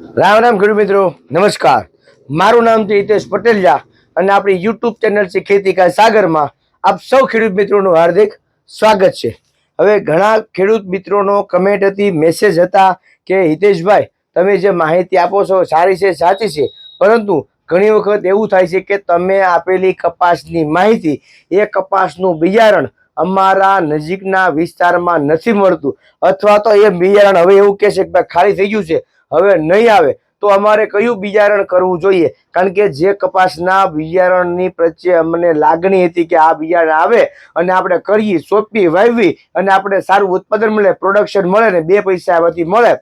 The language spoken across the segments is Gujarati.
રામ રામ ખેડૂત મિત્રો, નમસ્કાર. મારું નામ છે હિતેશ પટેલિયા અને આપણી યુટ્યુબ ચેનલ છે ખેતી કા સાગરમાં આપ સૌ ખેડૂત મિત્રોનું હાર્દિક સ્વાગત છે. હવે ઘણા ખેડૂત મિત્રોનો કમેન્ટ હતી મેસેજ હતા કે, હિતેશભાઈ, તમે જે માહિતી આપો છો સારી છે, સાચી છે. પરંતુ ઘણી વખત એવું થાય છે કે તમે આપેલી કપાસની માહિતી, એ કપાસનું બિયારણ અમારા નજીકના વિસ્તારમાં નથી મળતું. અથવા તો એ બિયારણ હવે એવું કહેશે કે ખાલી થઈ ગયું છે. હવે નહીં આવે, તો અમારે કયું બિયારણ કરવું જોઈએ? કારણ કે જે કપાસના બિયારણની પ્રત્યે અમને લાગણી હતી કે આ બિયારણ આવે અને આપણે કરીએ સોંપી વાવી અને આપણે સારું ઉત્પાદન મળે પ્રોડક્શન મળે ને બે પૈસા એમાંથી મળે.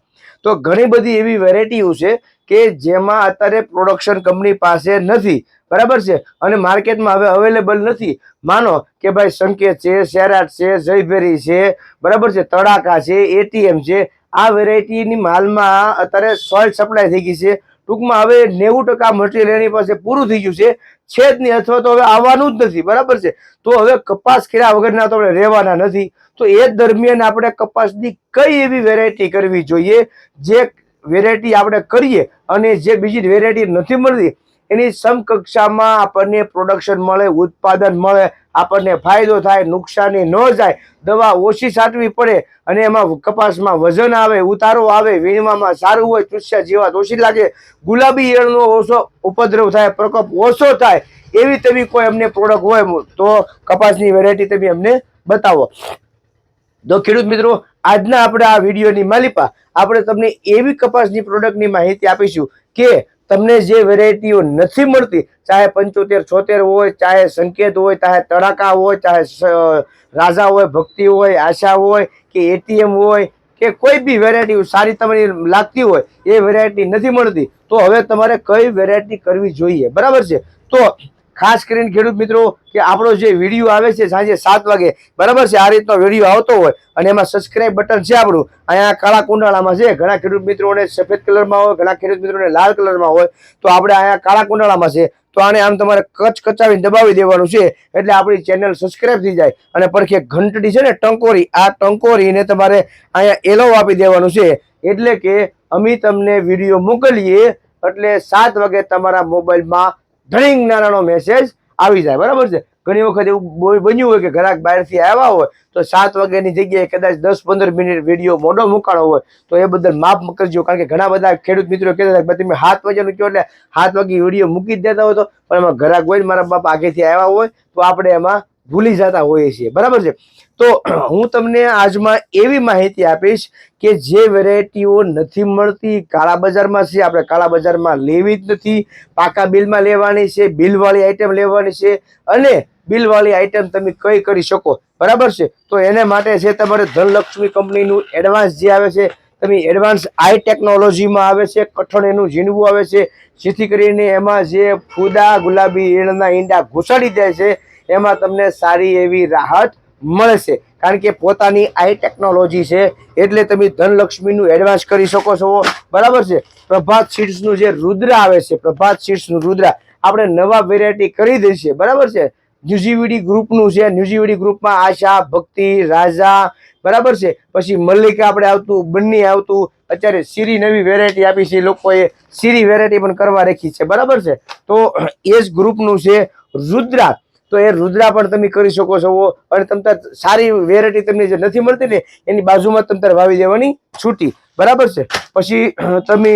તો ઘણી બધી એવી વેરાયટીઓ છે કે જેમાં અત્યારે પ્રોડક્શન કંપની પાસે નથી. બરાબર છે? અને માર્કેટમાં હવે અવેલેબલ નથી. માનો કે ભાઈ સંકેત છે સેરાટ છે, જયભેરી છે, બરાબર છે, તડાકા છે, એટીએમ છે આ વેરાયટીની માલમાં અત્યારે સોઇલ સપ્લાય થઈ ગઈ છે. ટૂંકમાં હવે નેવું ટકા મટીરિયલ એની પાસે પૂરું થઈ ગયું છે. છે નહીં અથવા તો હવે આવવાનું જ નથી. બરાબર છે? તો હવે કપાસ ખેડા વગરના તો રહેવાના નથી. તો એ દરમિયાન આપણે કપાસની કઈ એવી વેરાયટી કરવી જોઈએ? જે વેરાયટી આપણે કરીએ અને જે બીજી વેરાયટી નથી મળતી, એની સમકક્ષામાં આપણને પ્રોડક્શન મળે, ઉત્પાદન મળે આપણને ફાયદો થાય, નુકસાની ન જાય, દવા ઓછી સાચવી પડે અને એમાં કપાસમાં વજન આવે, ઉતારો આવે, વીણવામાં સારું હોય, ચૂસ્યા જીવાત ઓછી લાગે, ગુલાબી ઈયળનો ઓછો ઉપદ્રવ થાય, પ્રકોપ ઓછો થાય, એવી તમે કોઈ અમને પ્રોડક્ટ હોય તો કપાસની વેરાયટી તમે અમને બતાવો. તો ખેડૂત મિત્રો, આજના આપણે આ વિડીયોની માલિપા, આપણે તમને એવી કપાસની પ્રોડક્ટની માહિતી આપીશું કે તમને જે વેરાયટીઓ નથી મળતી, ચાહે પંચોતેર, છોતેર હોય, ચાહે સંકેત હોય, ચાહે તડાકા હોય, ચાહે રાજા હોય, ભક્તિ હોય, આશા હોય, કે એટીએમ હોય, કે કોઈ બી વેરાયટી સારી તમને લાગતી હોય, એ વેરાયટી નથી મળતી, તો હવે તમારે કઈ વેરાયટી કરવી જોઈએ, બરાબર છે? તો ખાસ કરીને ખેડૂત મિત્રો, કે આપણો જે વીડિયો આવે છે સાંજે સાત વાગે, બરાબર છે? આ રીતનો વીડિયો આવતો હોય અને એમાં સબસ્ક્રાઇબ બટન છે આપણું. અહીંયા કાળા કુંડાળામાં છે, ઘણા ખેડૂત મિત્રોને સફેદ કલરમાં હોય, ઘણા ખેડૂત મિત્રોને લાલ કલરમાં હોય, તો આપણે અહીંયા કાળા કુંડાળામાં છે. તો આને આમ તમારે કચ કચાવીને દબાવી દેવાનું છે, એટલે આપણી ચેનલ સબસ્ક્રાઇબ થઈ જાય. અને પડખે ઘંટડી છે ને, ટંકોરી, આ ટંકોરીને તમારે અહીંયા એલો આપી દેવાનું છે. એટલે કે અમે તમને વીડિયો મોકલીએ, એટલે સાત વાગે તમારા મોબાઈલમાં ધણીંગ નાનાનો મેસેજ આવી જાય. બરાબર છે? ઘણી વખત એવું બન્યું હોય કે ઘરાક બહારથી આવ્યા હોય, તો સાત વાગ્યાની જગ્યાએ કદાચ દસ પંદર મિનિટ વીડિયો મોડો મુકાણો હોય, તો એ બદલ માફ કરજો. કારણ કે ઘણા બધા ખેડૂત મિત્રો કહેતા હતા તમે સાત વાગ્યાનું કહો એટલે સાત વાગે વીડિયો મૂકી જ દેતા હોય તો, પણ એમાં ઘરાક હોય મારા બાપ આગેથી આવ્યા હોય, તો આપણે એમાં ભૂલી જતા હોઈએ છીએ. બરાબર છે? તો હું તમને આજમાં એવી માહિતી આપીશ કે જે વેરાયટીઓ નથી મળતી કાળા બજારમાં છે, આપણે કાળા બજારમાં લેવી જ નથી. પાકા બિલમાં લેવાની છે, બિલવાળી આઈટમ લેવાની છે અને બિલવાળી આઈટમ તમે કઈ કરી શકો. બરાબર છે? તો એને માટે છે તમારે ધનલક્ષ્મી કંપનીનું એડવાન્સ જે આવે છે, તમે એડવાન્સ આઈ ટેકનોલોજીમાં આવે છે, કઠણ એનું ઝીણવું આવે છે, જેથી કરીને એમાં જે ફૂદા ગુલાબી ઈળના ઈંડા ઘૂસાડી જાય છે એમાં તમને સારી એવી રાહત મળશે. કારણ કે પોતાની આઈ ટેકનોલોજી છે, એટલે તમે ધનલક્ષ્મીનું એડવાન્સ કરી શકો છો. બરાબર છે? પ્રભાત સીડ્સનું જે રુદ્ર આવે છે, પ્રભાત સીડ્સનું રુદ્ર, આપણે નવા વેરાયટી કરી દઈશું. બરાબર છે? ન્યુઝીવીડી ગ્રુપનું છે. ન્યુઝીવીડી ગ્રુપમાં આશા, ભક્તિ, રાજા, બરાબર છે? પછી મલ્લિકા આપણે આવતું, બંને આવતું. અત્યારે સીરી નવી વેરાયટી આપી છે. લોકોએ સીરી વેરાયટી પણ કરવા રાખી છે. બરાબર છે? તો એ જ ગ્રુપનું છે રુદ્રા. તો એ રુદ્રા પણ તમે કરી શકો છો. અને તમ તાર સારી વેરાયટી તમને જે નથી મળતી ને, એની બાજુમાં તમ તાર વાવી દેવાની છૂટી. બરાબર છે? પછી તમે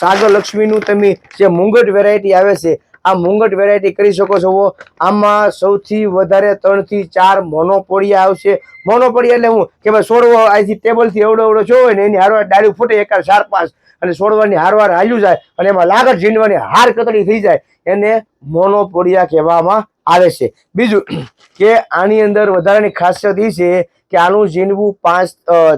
સાગર લક્ષ્મીનું તમે જે મુંગટ વેરાયટી આવે છે, આ મુંગટ વેરાયટી કરી શકો છો. આમાં સૌથી વધારે ત્રણથી ચાર મોનોપોડિયા આવશે. મોનોપોડિયા એટલે હું કે ભાઈ છોડવો અહીંથી ટેબલથી એવડો એવડો જો હોય ને, એની હારવાર ડાળી ફૂટે એકાદ ચાર પાંચ. અને છોડવાની હારવાર હાલ્યું જાય અને એમાં લાગત ઝીંડવાની હાર કતડી થઈ જાય. એને મોનોપોડિયા કહેવામાં આવે છે. બીજું કે આની અંદર વધારાની ખાસિયત એ છે કે આનું ઝીંડવું પાંચ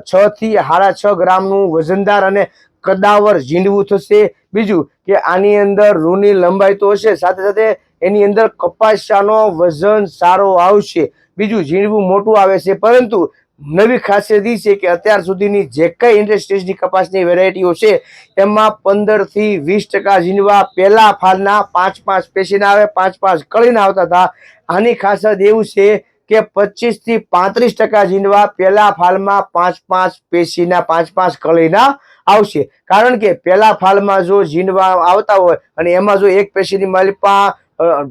છ થી સાડા છ ગ્રામનું વજનદાર અને કદાવર ઝીંડવું થશે. બીજું કે આની અંદર રૂની લંબાઈ તો હશે, સાથે સાથે એની અંદર કપાસિયાનો વજન સારો આવશે. બીજું ઝીંડવું મોટું આવે છે, પરંતુ નવી ખાસિયત એ છે કે અત્યાર સુધીની જે કઈ ઇન્ડસ્ટ્રીઝની કપાસની વેરાયટીઓ છે, એમાં પંદરથી વીસ ટકા ઝીંડવા પહેલા ફાલના પાંચ પાંચ પેશીના આવે, પાંચ પાંચ કળીના આવતા હતા. આની ખાસિયત એવું છે કે પચીસથી પાંત્રીસ ટકા ઝીંડવા પહેલા ફાલમાં પાંચ પાંચ પેશીના, પાંચ પાંચ કળીના આવશે. કારણ કે પહેલા ફાલમાં જો ઝીંડવા આવતા હોય અને એમાં જો એક પેશીની માલિપા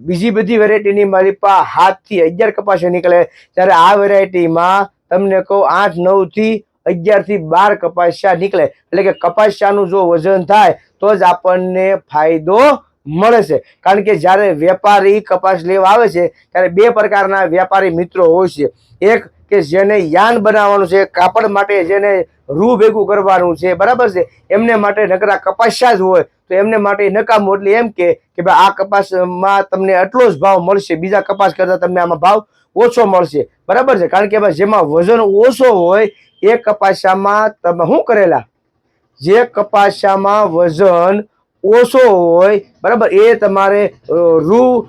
બીજી બધી વેરાયટીની માલિપા હાથથી અગિયાર કપાસો નીકળે, ત્યારે આ વેરાયટીમાં તમને કહું, આઠ નવથી અગિયારથી બાર કપાસિયા નીકળે. એટલે કે કપાસિયાનું જો વજન થાય, તો જ આપણને ફાયદો મળે છે કારણ કે જ્યારે વેપારી કપાસ લેવા આવે છે, ત્યારે બે પ્રકારના વેપારી મિત્રો હોય છે. એક કે જેને યાન બનાવવાનું છે, કાપડ માટે જેને રૂ ભેગું કરવાનું છે, બરાબર છે? એમને માટે નકરા કપાસિયા જ હોય, તો એમને માટે નકામું. એટલે એમ કે ભાઈ આ કપાસમાં તમને આટલો જ ભાવ મળશે, બીજા કપાસ કરતાં તમને આમાં ભાવ ઓછો મળશે. બરાબર છે? કારણ કે ભાઈ જેમાં વજન ઓછો હોય, એ કપાસામાં તમે શું કરેલા? જે કપાસામાં વજન ઓછો હોય, બરાબર, એ તમારે રૂ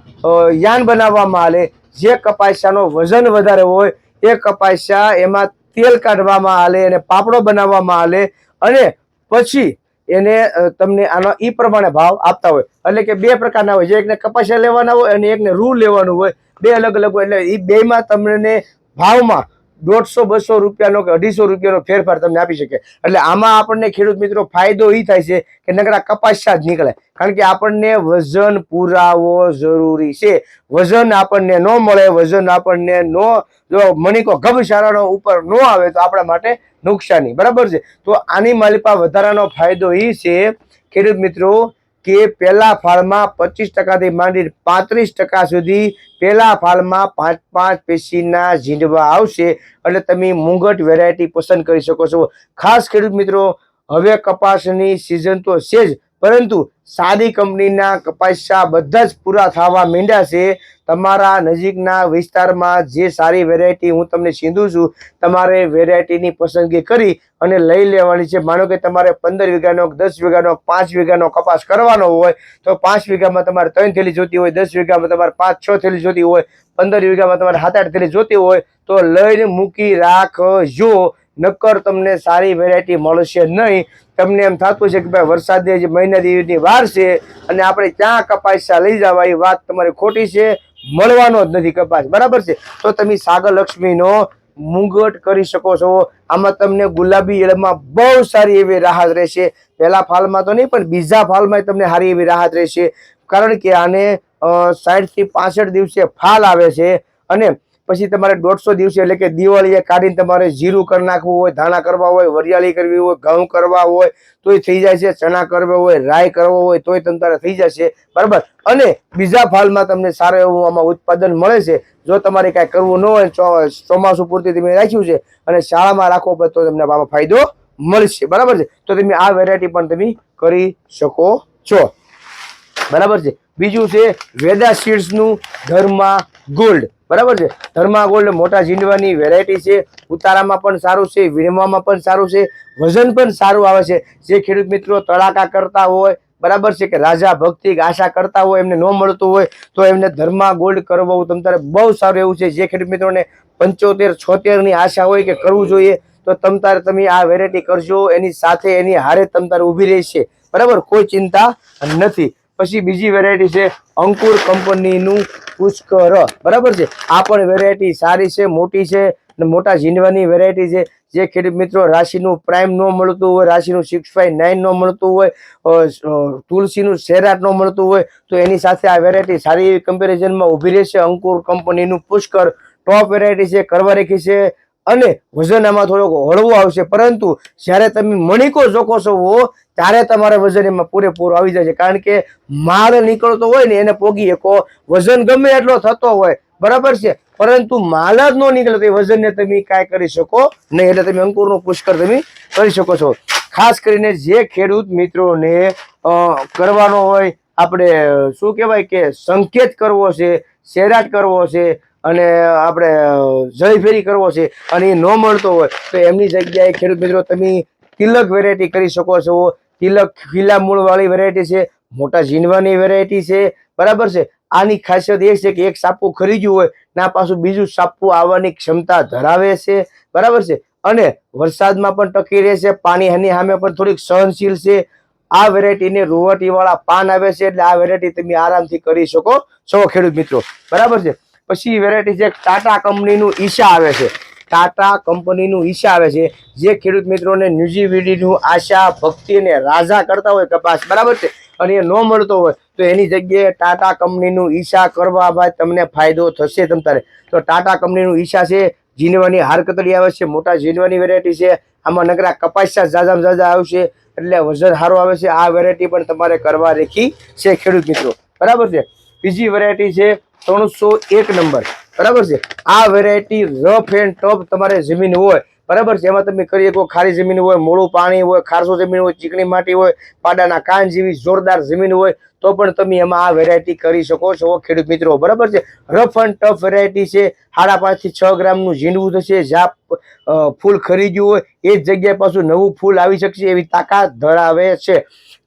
યાન બનાવવામાં આવે જે કપાસાનો વજન વધારે હોય, એ કપાસા એમાં તેલ કાઢવામાં આવે અને પાપડો બનાવવામાં આવે અને પછી એને તમને આનો એ પ્રમાણે ભાવ આપતા હોય. એટલે કે બે પ્રકારના હોય. જે એકને કપાસિયા લેવાના હોય અને એકને રૂ લેવાનું હોય. બે અલગ અલગ હોય એટલે એ બેમાં તમને ભાવમાં દોઢસો, બસો રૂપિયાનો કે અઢીસો રૂપિયાનો ફેરફાર તમને આપી શકે. એટલે આમાં આપણને ખેડૂત મિત્રો ફાયદો એ થાય છે કે નકરા કપાસિયા જ નીકળે. કારણ કે આપણને વજન પુરાવો જરૂરી છે. વજન આપણને ન મળે, વજન આપણને નો જો મણિકો ગભશારાનો ઉપર ન આવે તો આપણા માટે નુકસાની. બરાબર છે? તો આની માલિપા વધારાનો ફાયદો એ છે. ખેડૂત મિત્રો કે પહેલા ફાળમાં પચીસ ટકાથી માંડી પાંત્રીસ ટકા સુધી પહેલા ફાળમાં પાંચ પાંચ પેશીના ઝીંડવા આવશે એટલે તમે મુંગટ વેરાયટી પસંદ કરી શકો છો. ખાસ ખેડૂત મિત્રો, હવે કપાસની સિઝન તો છે જ. પરંતુ સાદી કંપનીના કપાસિયા બધા જ પૂરા થવા માંડ્યા છે. તમારા નજીકના વિસ્તારમાં જે સારી વેરાયટી હું તમને સીંધું છું, તમારે વેરાયટીની પસંદગી કરી અને લઈ લેવાની છે. માનો કે તમારે પંદર વીઘાનો, દસ વીઘાનો, પાંચ વીઘાનો કપાસ કરવાનો હોય, તો પાંચ વીઘામાં તમારે ત્રણ થેલી જોતી હોય, દસ વીઘામાં તમારે પાંચ, છ થેલી જોતી હોય, પંદર વીઘામાં તમારે સાત, આઠ થેલી જોતી હોય, તો લઈને મૂકી રાખજો. નક્કર તમને સારી વેરાયટી મળશે નહીં. તમને એમ થતું છે કે ભાઈ વરસાદની જે મહિના દિવસની વાર છે અને આપણે ક્યાં કપાસા લઈ જવા એ વાત તમારી ખોટી છે. મળવાનો જ નથી કપાસ. બરાબર છે? તો તમે સાગર લક્ષ્મીનો મુંગટ કરી શકો છો. આમાં તમને ગુલાબી એળમાં બહુ સારી એવી રાહત રહેશે. પહેલા ફાલમાં તો નહીં, પણ બીજા ફાલમાં તમને સારી એવી રાહત રહેશે. કારણ કે આને સાઠથી પાસઠ દિવસે ફાલ આવે છે અને પછી તમારે દોઢસો દિવસે એટલે કે દિવાળીએ કાઢીને તમારે જીરું કરી નાખવું હોય, ધાણા કરવા હોય, વરિયાળી કરવી હોય, ઘઉં કરવા હોય, તોય થઈ જાય છે ચણા કરવા હોય રાય કરવો હોય, તોય તમારે થઈ જશે. બરાબર? અને બીજા ફાલમાં તમને સારું એવું આમાં ઉત્પાદન મળે છે. જો તમારે કાંઈ કરવું ન હોય ચોમાસું પૂરતી તમે રાખ્યું છે અને શાળામાં રાખો તો તમને આમાં ફાયદો મળશે. બરાબર છે? તો તમે આ વેરાયટી પણ તમે કરી શકો છો. બરાબર છે. બીજું છે વેદા સીડ્સનું ધર્મા ગોલ્ડ બરાબર છે. ધર્મા ગોલ્ડ મોટા ઝીંડવાની વેરાયટી છે. ઉતારામાં પણ સારું છે વીણવામાં પણ સારું છે. વજન પણ સારું આવે છે. જે ખેડૂત મિત્રો તળાકા કરતા હોય, બરાબર છે કે રાજા ભક્તિ આશા કરતા હોય, એમને ન મળતું હોય, તો એમને ધર્મા ગોલ્ડ કરવું તમ તારે બહુ સારું એવું છે. જે ખેડૂત મિત્રોને પંચોતેર છોતેરની આશા હોય કે કરવું જોઈએ, તો તમ તારે તમે આ વેરાયટી કરજો. એની સાથે એની હારે તમ તારે ઊભી રહેશે. બરાબર? કોઈ ચિંતા નથી. પછી બીજી વેરાયટી છે અંકુર કંપનીનું પુષ્કર. બરાબર છે? આ પણ વેરાયટી સારી છે, મોટી છે અને મોટા ઝીંડવાની વેરાયટી છે. જે ખેડૂત મિત્રો રાશિનું પ્રાઇમ ન મળતું હોય, રાશિનું સિક્સ ફાઈવ નાઇન ન મળતું હોય તુલસીનું શેરાટ ન મળતું હોય, તો એની સાથે આ વેરાયટી સારી એવી કમ્પેરિઝનમાં ઊભી રહેશે અંકુર કંપનીનું પુષ્કર. ટોપ વેરાયટી છે કરવા રાખી છે અને વજન આમાં થોડોક હળવો આવશે. પરંતુ જ્યારે તમે મણિકો જોકો છો ત્યારે તમારે વજન એમાં પૂરેપૂરો આવી જાય છે. કારણ કે માલ નીકળતો હોય ને, એને પોગી શકો. વજન ગમે એટલો થતો હોય, બરાબર છે? પરંતુ માલ જ ન નીકળે તો એ વજનને તમે કાંઈ કરી શકો નહીં. એટલે તમે અંકુરનું પુષ્કર તમે કરી શકો છો. ખાસ કરીને જે ખેડૂત મિત્રોને કરવાનો હોય, આપણે, શું કહેવાય કે સંકેત કરવો છે શેરાટ કરવો છે અને આપણે જય ફેરી કરવો છે અને એ ન મળતો હોય તો એમની જગ્યાએ ખેડૂત મિત્રો તમે તિલક વેરાયટી કરી શકો છો. તિલક ખીલા મૂળવાળી વેરાયટી છે, મોટા ઝીણવાની વેરાયટી છે, બરાબર છે? આની ખાસિયત એ છે કે એક સાપુ ખરીદ્યું હોય ના પાછું બીજું સાપુ આવવાની ક્ષમતા ધરાવે છે, બરાબર છે? અને વરસાદમાં પણ ટકી રહેશે પાણી એની સામે પણ થોડીક સહનશીલ છે. આ વેરાયટીને રૂવટીવાળા પાન આવે છે, એટલે આ વેરાયટી તમે આરામથી કરી શકો છો ખેડૂત મિત્રો, બરાબર છે? પછી વેરાયટી છે ટાટા કંપનીનું ઈશા આવે છે. ટાટા કંપનીનું ઈશા આવે છે. જે ખેડૂત મિત્રોને ન્યુજીવીડીનું આશા, ભક્તિ અને રાજા કરતા હોય કપાસ, બરાબર છે? અને એ ન મળતો હોય તો એની જગ્યાએ ટાટા કંપનીનું ઈશા કરવા બાદ તમને ફાયદો થશે તમ તારે. તો ટાટા કંપનીનું ઈશા છે જીનવાની હારકતડી આવે છે, મોટા જીનવાની વેરાયટી છે, આમાં નકરા કપાસિયા ઝાઝામાં ઝાઝા આવશે, એટલે વજન સારું આવે છે. આ વેરાયટી પણ તમારે કરવા રેખી છે ખેડૂત મિત્રો. બરાબર છે? બીજી વેરાયટી છે ત્રણસો એક નંબર. બરાબર છે? આ વેરાયટી રફ એન્ડ ટફ તમારે જમીન હોય, બરાબર છે? એમાં તમે કરી શકો ખારી જમીન હોય, મોડું પાણી હોય, ખારસો જમીન હોય, ચીકણી માટી હોય, પાડાના કાન જેવી જોરદાર જમીન હોય, તો પણ તમે એમાં આ વેરાયટી કરી શકો છો, ખેડૂત મિત્રો. બરાબર છે? રફ એન્ડ ટફ વેરાયટી છે. સાડા પાંચથી છ ગ્રામનું ઝીંડવું થશે. જ્યાં ફૂલ ખરીદ્યું હોય, એ જ જગ્યાએ પાછું નવું ફૂલ આવી શકશે એવી તાકાત ધરાવે છે.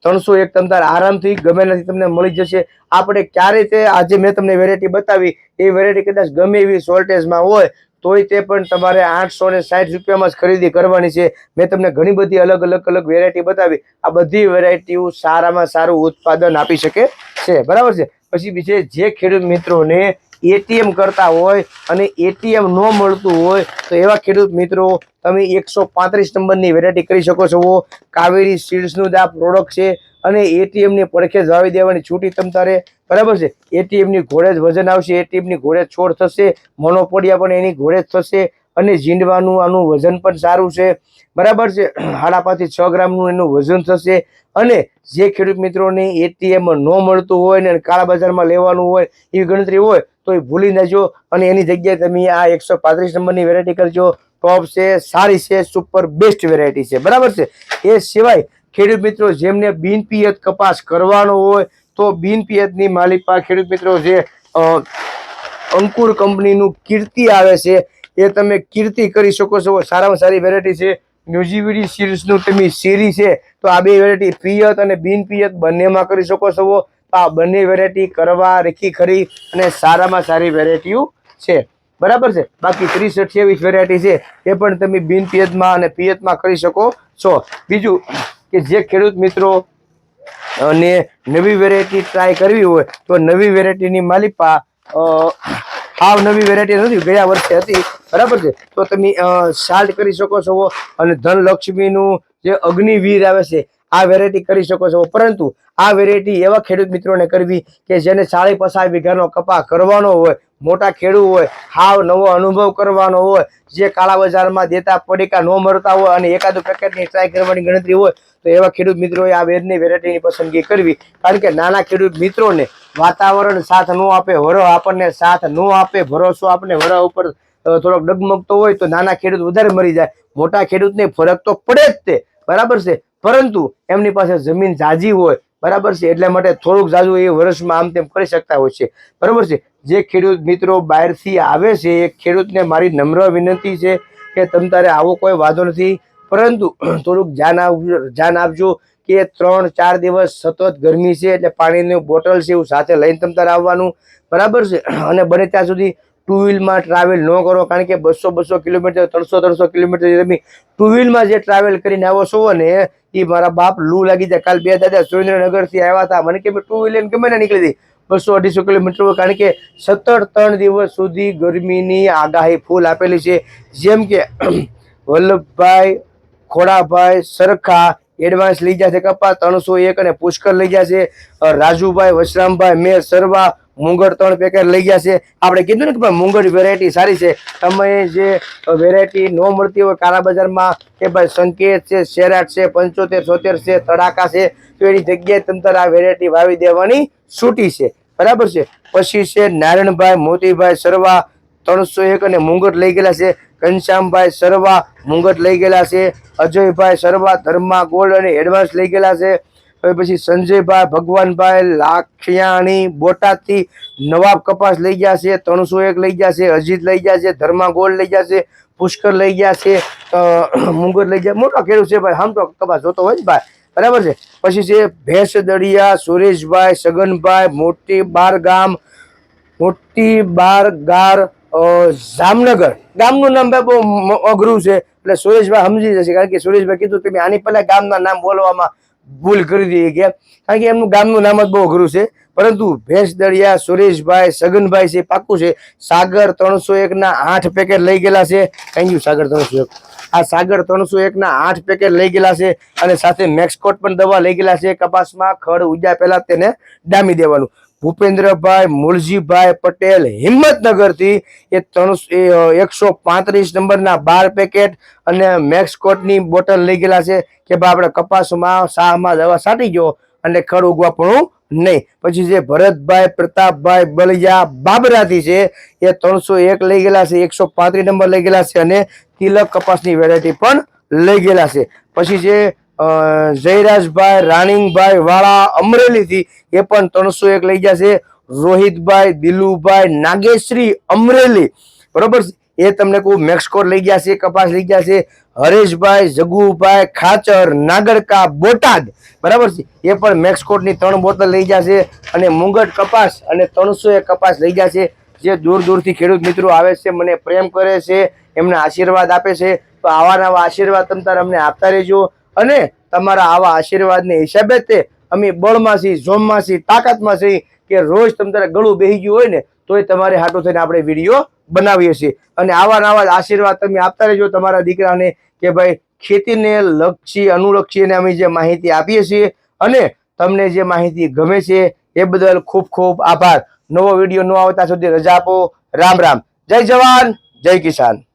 ત્રણસો એક તમતાર આરામથી ગમે નથી તમને મળી જશે. આપણે ક્યારે તે આજે મેં તમને વેરાયટી બતાવી, એ વેરાયટી કદાચ ગમે એવી સોલ્ટેજમાં હોય, તોય તે પણ તમારે આઠસો ને સાઠ રૂપિયામાં જ ખરીદી કરવાની છે. મેં તમને ઘણી બધી અલગ અલગ અલગ વેરાયટી બતાવી. આ બધી વેરાયટીઓ સારામાં સારું ઉત્પાદન આપી શકે છે. બરાબર છે? પછી બીજે જે ખેડૂત મિત્રોને એટીએમ કરતા હોય અને એટીએમ ન મળતું હોય તો એવા ખેડૂત મિત્રો, તમે એકસો પાંત્રીસ નંબરની વેરાયટી કરી શકો છો. કાવેરી સીડ્સનું જ આ પ્રોડક્ટ છે અને એટીએમની પડખે જ વાવી દેવાની છૂટી તમ તારે. બરાબર છે? એટીએમની ઘોડે જ વજન આવશે એટીએમની ઘોડે છોડ થશે, મોનોપોડિયા પણ એની ઘોડે જ થશે. અને ઝીંડવાનું આનું વજન પણ સારું છે. બરાબર છે? હાડાપાથી છ ગ્રામનું એનું વજન થશે અને જે ખેડૂત મિત્રોને એટીએમ ન મળતું હોય ને કાળા બજારમાં લેવાનું હોય એવી ગણતરી હોય તો એ ભૂલી નજો અને એની જગ્યાએ તમે આ એકસો પાંત્રીસ નંબરની વેરાયટી કરજો. ટોપ છે, સારી છે સુપર બેસ્ટ વેરાયટી છે. બરાબર છે? એ સિવાય ખેડૂત મિત્રો જેમને બિનપિયત કપાસ કરવાનો હોય તો બિનપિયતની માલિકા ખેડૂત મિત્રો જે અંકુર કંપનીનું કીર્તિ આવે છે એ તમે કીર્તિ કરી શકો છો. સારામાં સારી વેરાયટી છે. ન્યુઝીવીડી સિરીઝનું તમે સિરી છે, તો આ બે વેરાયટી પિયત અને બિન પિયત બંનેમાં કરી શકો છો. તો આ બંને વેરાયટી કરવા, રેખી ખરી અને સારામાં સારી વેરાયટીઓ છે. બરાબર છે? બાકી ત્રીસ અઠ્યાવીસ વેરાયટી છે, એ પણ તમે બિન પિયતમાં અને પિયતમાં કરી શકો છો. બીજું કે જે ખેડૂત મિત્રો અને નવી વેરાયટી ટ્રાય કરવી હોય, તો નવી વેરાયટીની માલિપા હાવ નવી વેરાયટી નથી, ગયા વર્ષે હતી, બરાબર છે? તો તમે સાલ્ટ કરી શકો છો અને ધનલક્ષ્મીનું જે અગ્નિવીર આવે છે, આ વેરાયટી કરી શકો છો. પરંતુ આ વેરાયટી એવા ખેડૂત મિત્રોને કરવી કે જેને સાડી પચાસ વીઘાનો કપા કરવાનો હોય મોટા ખેડૂત હોય, હાવ નવો અનુભવ કરવાનો હોય, જે કાળા બજારમાં દેતા પડીકા ન મળતા હોય અને એકાદું પેકેટની ટ્રાય કરવાની ગણતરી હોય, તો એવા ખેડૂત મિત્રોએ આ વેદની વેરાયટીની પસંદગી કરવી. કારણ કે નાના ખેડૂત મિત્રોને વાતાવરણ સાથ ન આપે વરો આપણને સાથ ન આપે, ભરોસો આપણને વરા ઉપર થોડોક ડગમગતો હોય, તો નાના ખેડૂત વધારે મરી જાય. મોટા ખેડૂતને ફરક તો પડે જ તે, બરાબર છે? પરંતુ એમની પાસે જમીન જાજી હોય બરાબર છે? એટલા માટે થોડુંક જાજુ એ વર્ષમાં આમ તેમ કરી શકતા હોય છે. બરાબર છે? જે ખેડૂત મિત્રો બહારથી આવે છે, એ ખેડૂતને મારી નમ્ર વિનંતી છે કે તમ તારે આવો કોઈ વાંધો નથી. પરંતુ થોડુંક આપજો, ધ્યાન આપજો કે ત્રણ, ચાર દિવસ સતત ગરમી છે એટલે પાણીની બોટલ છે એવું સાથે લઈને તમ તારે આવવાનું. બરાબર છે? અને બને ત્યાં સુધી ટુ વ્હીલમાં ટ્રાવેલ ન કરો, કારણ કે બસો બસો કિલોમીટર, ત્રણસો ત્રણસો કિલોમીટર તમે ટુ વ્હીલમાં જે ટ્રાવેલ કરીને આવો છો ને એ મારા બાપ લૂ લાગી જાય. કાલ બે દાદા સુરેન્દ્રનગરથી આવ્યા હતા. મને કે ટુ વ્હીલર ગમે ને નીકળી હતી બસો અઢીસો કિલોમીટર કારણ કે સત્તર ત્રણ દિવસ સુધી ગરમીની આગાહી ફૂલ આપેલી છે. જેમ કે વલ્લભભાઈ, ખોડાભાઈ, સરખા એડવાન્સ લઈ જશે કપા, ત્રણસો એક અને પુષ્કર લઈ જશે રાજુભાઈ, વશરામભાઈ મેં સરવા મુંગર ત્રણ પેકેટ લઈ ગયા છે. આપણે કીધું ને કે ભાઈ મુંગર વેરાયટી સારી છે. તમે જે વેરાયટી ન મળતી હોય કાળા બજારમાં કે ભાઈ સંકેત છે શેરાટ છે, પંચોતેર, સોતેર છે, તડાકા છે, તો એની જગ્યાએ તમ આ વેરાયટી વાવી દેવાની છૂટી છે. બરાબર છે? પછી છે નારાયણભાઈ, મોતીભાઈ, સરવા ત્રણસો એક અને મુંગટ લઈ ગયેલા છે. ઘનશ્યામભાઈ, સરવા મુંગટ લઈ ગયેલા છે. અજયભાઈ, સરવા, ધર્મા, ગોલ્ડ અને એડવાન્સ લઈ ગયેલા છે. હવે પછી સંજયભાઈ, ભગવાનભાઈ, લાખિયાણી, બોટાદથી નવાબ કપાસ લઈ ગયા છે ત્રણસો એક લઈ ગયા છે, અજીત લઈ ગયા છે ધર્મા ગોલ્ડ લઈ ગયા છે, પુષ્કર લઈ ગયા છે મુંગર લઈ ગયા, મોટો ખેડૂત છે ભાઈ, આમ તો કપાસ જોતો હોય ભાઈ, બરાબર છે? પછી છે ભેંસ દળિયા, સુરેશભાઈ, સગનભાઈ, મોટી બાર ગામ, મોટી બાર ગાર જામનગર, ગામનું નામ ભાઈ બહુ અઘરું છે, એટલે સુરેશભાઈ સમજી જશે, કારણ કે સુરેશભાઈ કીધું તમે આની પહેલા ગામના નામ બોલવામાં ભૂલ કરી દઈએ કે કારણ કે એમનું ગામનું નામ જ બહુ અઘરું છે. પરંતુ ભેંસ દળિયા સુરેશભાઈ, સગનભાઈ છે પાકું છે. સાગર ત્રણસો એકના આઠ પેકેટ લઈ ગયેલા છે. થેન્ક યુ સાગર ત્રણસો એક. આ સાગર ત્રણસો એકના આઠ પેકેટ લઈ ગયેલા છે અને સાથે મેક્સકોટ પણ દવા લઈ ગયેલા છે. કપાસમાં ખડ ઉજા પહેલાં તેને ડામી દેવાનું. ભૂપેન્દ્રભાઈ મુળજીભાઈ પટેલ હિંમતનગરથી એ ત્રણસો એકસો પાંત્રીસ નંબરના બાર પેકેટ અને મેક્સકોટની બોટલ લઈ ગયેલા છે કે ભાઈ આપણે કપાસમાં, શાહમાં દવા છાંટી ગયો અને ખડ ઉગવા પણ નહીં. પછી જે ભરતભાઈ પ્રતાપભાઈ બલિયા બાબરાથી છે એ ત્રણસો એક લઈ ગયેલા છે, એકસો પાંત્રીસ નંબર લઈ ગયેલા છે અને તિલક કપાસની વેરાયટી પણ લઈ ગયેલા છે. પછી જે જયરાજભાઈ, રાણીંગભાઈ વાળા અમરેલીથી એ પણ ત્રણસો એક લઈ ગયા છે. રોહિતભાઈ, દિલુભાઈ, નાગેશ્રી, અમરેલી. બરોબર? એ તમને કહું મેક્સકોર લઈ ગયા છે, કપાસ લઈ ગયા છે. હરેશભાઈ, જગુભાઈ, ખાચર નાગરકા બોટાદ. બરાબર છે? એ પણ મેક્સકોટની ત્રણ બોટલ લઈ ગયા છે અને મુંગટ કપાસ અને ત્રણસો એક કપાસ લઈ ગયા છે. જે દૂર દૂરથી ખેડૂત મિત્રો આવે છે, મને પ્રેમ કરે છે, એમને આશીર્વાદ આપે છે. તો આવા નવા આશીર્વાદ તમ તાર અમને આપતા રહેજો. અને તમારા આવા આશીર્વાદને હિસાબે તે અમે બળમાં છીએ જોમમાં તાકાતમાં છીએ કે રોજ તમારે તારે ગળું બેહી ગયું હોય ને, તોય તમારે હાટો થઈને આપણે વીડિયો બનાવીએ છીએ. અને આવા નવા આશીર્વાદ તમે આપતા રહેજો તમારા દીકરાને કે ભાઈ ખેતીને લક્ષી, અનુલક્ષીને અમે જે માહિતી આપીએ છીએ અને તમને જે માહિતી ગમે છે એ બદલ ખૂબ ખૂબ આભાર. નવો વીડિયો ન આવતા સુધી રજા આપો. રામ રામ. જય જવાન, જય કિસાન.